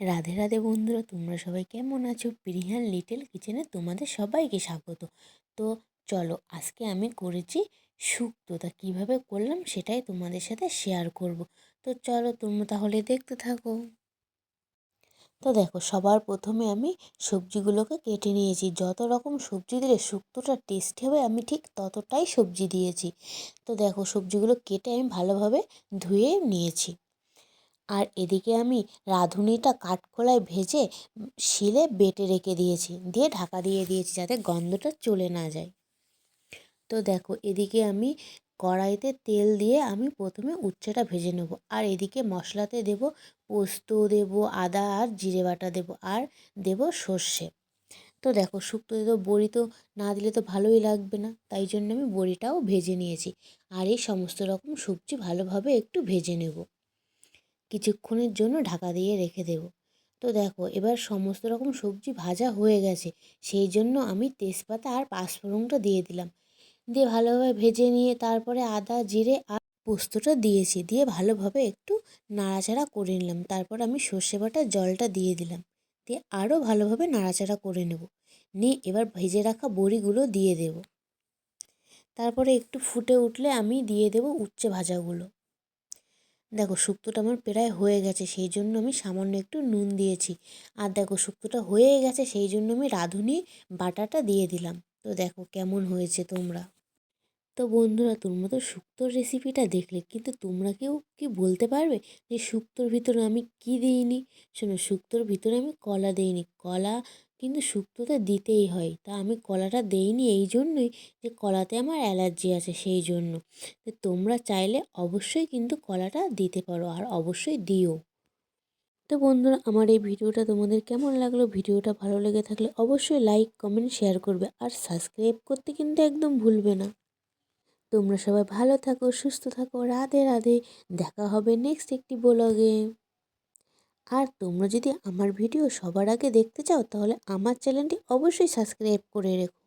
রাধে রাধে বন্ধুরা, তোমরা সবাই কেমন আছো? প্রিহান লিটল কিচেনে তোমাদের সবাইকে স্বাগত। তো চলো, আজকে আমি করেছি শুক্তো। তা কীভাবে করলাম সেটাই তোমাদের সাথে শেয়ার করব। তো চলো, তোমরা তাহলে দেখতে থাকো। তো দেখো, সবার প্রথমে আমি সবজিগুলোকে কেটে নিয়েছি। যত রকম সবজি দিলে শুক্তোটা টেস্টি হবে, আমি ঠিক ততটাই সবজি দিয়েছি। তো দেখো, সবজিগুলো কেটে আমি ভালোভাবে ধুয়ে নিয়েছি। আর এদিকে আমি রাঁধুনিটা কাঠখোলায় ভেজে শিলে বেটে রেখে দিয়েছি, দিয়ে ঢাকা দিয়ে দিয়েছি যাতে গন্ধটা চলে না যায়। তো দেখো, এদিকে আমি কড়াইতে তেল দিয়ে আমি প্রথমে উচ্ছেটা ভেজে নেব আর এদিকে মশলাতে দেব পোস্ত, দেব আদা আর জিরে বাটা দেব আর দেব সর্ষে। তো দেখো, শুক্তো তো বড়ি তো না দিলে তো ভালোই লাগবে না, তাই জন্য আমি বড়িটাও ভেজে নিয়েছি। আর এই সমস্ত রকম সবজি ভালোভাবে একটু ভেজে নেব। কিছুক্ষণের জন্য ঢাকা দিয়ে রেখে দেব। তো দেখো, এবার সমস্ত রকম সবজি ভাজা হয়ে গেছে। সেই জন্য আমি তেজপাতা আর পাঁচফোড়নটা দিয়ে দিলাম। দিয়ে ভালোভাবে ভেজে নিয়ে তারপরে আদা, জিরে আর পোস্তটা দিয়েছি। দিয়ে ভালোভাবে একটু নাড়াচাড়া করে নিলাম। তারপর আমি সর্ষে বাটার জলটা দিয়ে দিলাম। দিয়ে আরও ভালোভাবে নাড়াচাড়া করে নেব। নিয়ে এবার ভেজে রাখা বড়িগুলো দিয়ে দেব। তারপরে একটু ফুটে উঠলে আমি দিয়ে দেব উচ্ছে ভাজাগুলো। দেখো শুক্তোটা আমার প্রায় হয়ে গেছে, সেই জন্য আমি সামান্য একটু নুন দিয়েছি। আর দেখো শুক্তোটা হয়ে গেছে, সেই জন্য আমি রাঁধুনি বাটাটা দিয়ে দিলাম। তো দেখো কেমন হয়েছে তোমরা। তো বন্ধুরা, তোমরা তো শুক্তোর রেসিপিটা দেখলে, কিন্তু তোমরা কেউ কি বলতে পারবে যে শুক্তোর ভিতরে আমি কি দিইনি? শোনো, শুক্তোর ভিতরে আমি কলা দিইনি। কলা কিন্তু শুক্তোতে দিতেই হয়। তা আমি কলাটা দেইনি এই জন্যই যে কলাতে আমার অ্যালার্জি আছে সেই জন্য তোমরা চাইলে অবশ্যই কিন্তু কলাটা দিতে পারো আর অবশ্যই দিও। তো বন্ধুরা, আমার এই ভিডিওটা তোমাদের কেমন লাগল? ভিডিওটা ভালো লেগে থাকলে অবশ্যই লাইক কমেন্ট শেয়ার করবে আর সাবস্ক্রাইব করতে কিন্তু একদম ভুলবে না। তোমরা সবাই ভালো থাকো, সুস্থ থাকো, রাধে রাধে। দেখা হবে নেক্সট একটি ব্লগে আর তোমরা যদি আমার ভিডিও সবার আগে দেখতে চাও, তাহলে আমার চ্যানেলটি অবশ্যই সাবস্ক্রাইব করে রেখো।